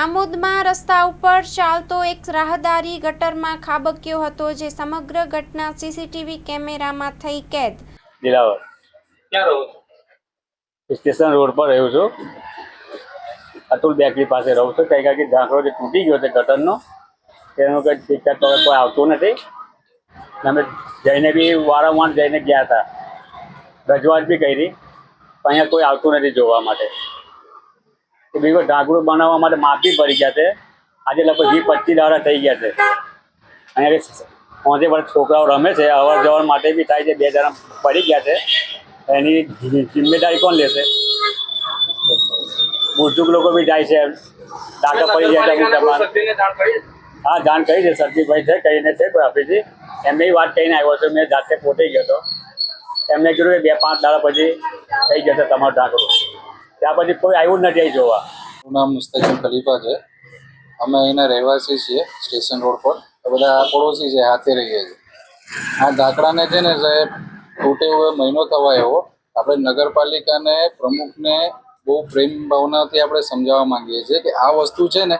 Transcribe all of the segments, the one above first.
આમોદમાં રસ્તા ઉપર ચાલતો એક રાહદારી ગટરમાં ખાબક્યો હતો જે સમગ્ર ઘટના સીસીટીવી કેમેરામાં થઈ કેદ. દિલાવર ક્યાં રહો છો? સ્ટેશન રોડ પર રહ્યો છું. અતુલ બેકરી પાસે રહું છું. કઈ કાંઈ ઢાંકણો જે તૂટી ગયો છે ગટરનો તેનું કંઈ ઠીકઠાક તો કોઈ આવતું નથી. અમે જઈને બી વારંવાર જઈને ગયા હતા. રજૂઆત બી કરી. પણ અહીંયા કોઈ આવતું નથી જોવા માટે. તો બીજું ઢાંકણું બનાવવા માટે માફી પડી ગયા છે. આજે લગભગ વીસ પચીસ દાડા થઈ ગયા છે. અહીંયા પાંચે વર્ષ છોકરાઓ રમે છે. અવર જવર માટે બી થાય છે. બે જણા પડી ગયા છે. એની જિમ્મેદારી કોણ લેશે? બુઝુર્ગ લોકો બી જાય છે. ડાકા પડી જાય છે હા જાણ કરી છે. સરજીભાઈ છે કહીને છે કોઈ ઓફિસથી એમને વાત કહીને આવ્યો છું. મેં જાતે પોતે ગયો હતો. એમને કીધું કે બે પાંચ દાડા પછી થઈ જશે તમારો ઢાંકણું ત્યાં પછી કોઈ આવ્યું નથી જોવા. મારું નામ મુસ્તકીમ ખલીફા છે. અમે અહીંના રહેવાસી છીએ, સ્ટેશન રોડ પર. બધા પડોશી છે, હાથે રહીએ છીએ આ ઢાંકડાને છે ને સાહેબ, તૂટે હુએ મહિનો થવા એવો. આપણે નગરપાલિકાને, પ્રમુખને બહુ પ્રેમ ભાવનાથી આપણે સમજાવવા માંગીએ છીએ કે આ વસ્તુ છે ને,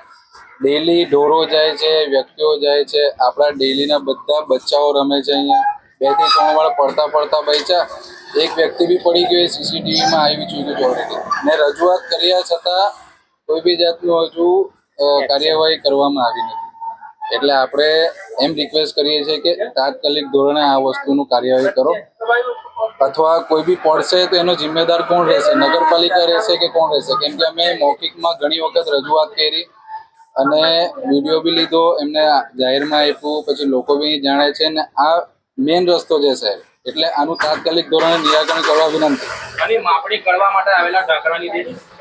ડેલી ઢોરો જાય છે, વ્યક્તિઓ જાય છે. આપણા ડેલીના બધા બચ્ચાઓ રમે છે અહીંયા. બેથી ત્રણ વાર પડતા પડતા બચ્યા. એક વ્યક્તિ બી પડી ગયો એ સીસીટીવીમાં આવી ચૂક્યું છે ઓલરેડી ને રજૂઆત કર્યા છતાં કોઈ બી જાતનું હજુ કાર્યવાહી કરવામાં આવી નથી. એટલે આપણે એમ રિક્વેસ્ટ કરીએ છીએ કે તાત્કાલિક ધોરણે આ વસ્તુનું કાર્યવાહી કરો. અથવા કોઈ બી પડશે તો એનો જિમ્મેદાર કોણ રહેશે? નગરપાલિકા રહેશે કે કોણ રહેશે? કેમ કે અમે મૌખિકમાં ઘણી વખત રજૂઆત કરી અને વીડિયો બી લીધો એમને જાહેરમાં આપ્યું પછી લોકો બી જાણે છે ને આ મેઇન રસ્તો છે સાહેબ એટલે આનું તાત્કાલિક ધોરણે નિરાકરણ કરવા વિનંતી. માપણી કરવા માટે આવેલા ઢાંકણાની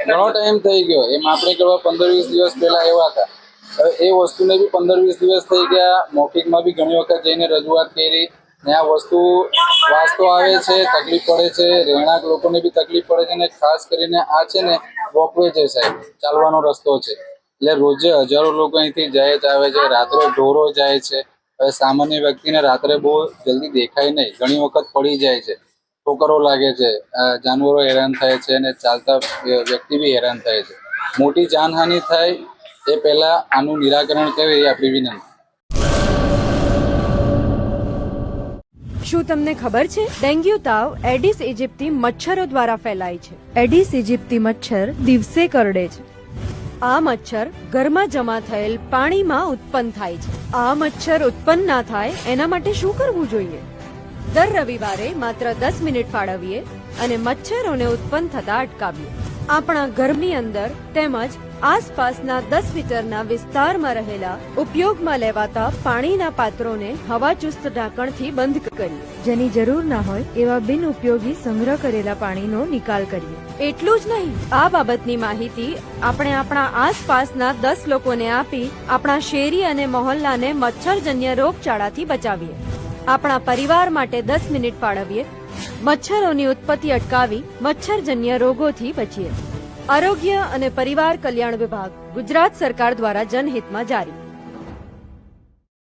ઘણો ટાઈમ થઈ ગયો. એ માપણી કરવા પંદર વીસ દિવસ પહેલા એવા હતા. હવે એ વસ્તુને બી પંદર વીસ દિવસ થઈ ગયા. મૌખિકમાં બી ઘણી વખત જઈને રજૂઆત કરી. ને આ વસ્તુ વાસ્તો આવે છે તકલીફ પડે છે. રહેણાંક લોકોને બી તકલીફ પડે છે ને ખાસ કરીને આ છે ને વોકવે છે સાહેબ. ચાલવાનો રસ્તો છે. એટલે રોજે હજારો લોકો અહીંથી જાય જ આવે છે. રાત્રે ઢોરો જાય છે. હવે સામાન્ય વ્યક્તિને રાત્રે બહુ જલ્દી દેખાય નહીં. ઘણી વખત પડી જાય છે. ઠોકરો લાગે છે. જાનવરો હેરાન થાય છે અને ચાલતા વ્યક્તિ બી હેરાન થાય છે. મોટી જાનહાનિ થાય એ પહેલા આનું નિરાકરણ કરે એ આપણી વિનંતી. શું તમને ખબર છે? ડેન્ગ્યુ તાવ એડિસ ઇજિપ્તી મચ્છરો દ્વારા ફેલાય છે. એડિસ ઇજિપ્તી મચ્છર દિવસે કરડે છે. આ મચ્છર ઘરમાં જમા થયેલ પાણીમાં ઉત્પન્ન થાય છે. આ મચ્છર ઉત્પન્ન ના થાય, એના માટે શું કરવું જોઈએ? દર રવિવારે માત્ર દસ મિનિટ ફાળવીએ અને મચ્છરોને ઉત્પન્ન થતા અટકાવીએ. આપણા ઘરની અંદર તેમજ આસપાસના દસ મીટરના વિસ્તારમાં રહેલા ઉપયોગમાં લેવાતા પાણીના પાત્રોને હવાચુસ્ત ઢાંકણથી બંધ કરીએ. જેની જરૂર ના હોય એવા બિન ઉપયોગી સંગ્રહ કરેલા પાણીનો નિકાલ કરીએ. એટલું જ નહીં, આ બાબતની માહિતી આપણે આપણા આસપાસના દસ લોકોને આપી આપણા શેરી અને મોહલ્લાને મચ્છરજન્ય રોગચાળાથી બચાવીએ. આપણા પરિવાર માટે દસ મિનિટ ફાળવીએ, મચ્છરોની ઉત્પત્તિ અટકાવી મચ્છરજન્ય રોગોથી બચીએ. આરોગ્ય અને પરિવાર કલ્યાણ વિભાગ ગુજરાત સરકાર દ્વારા જનહિતમાં જારી.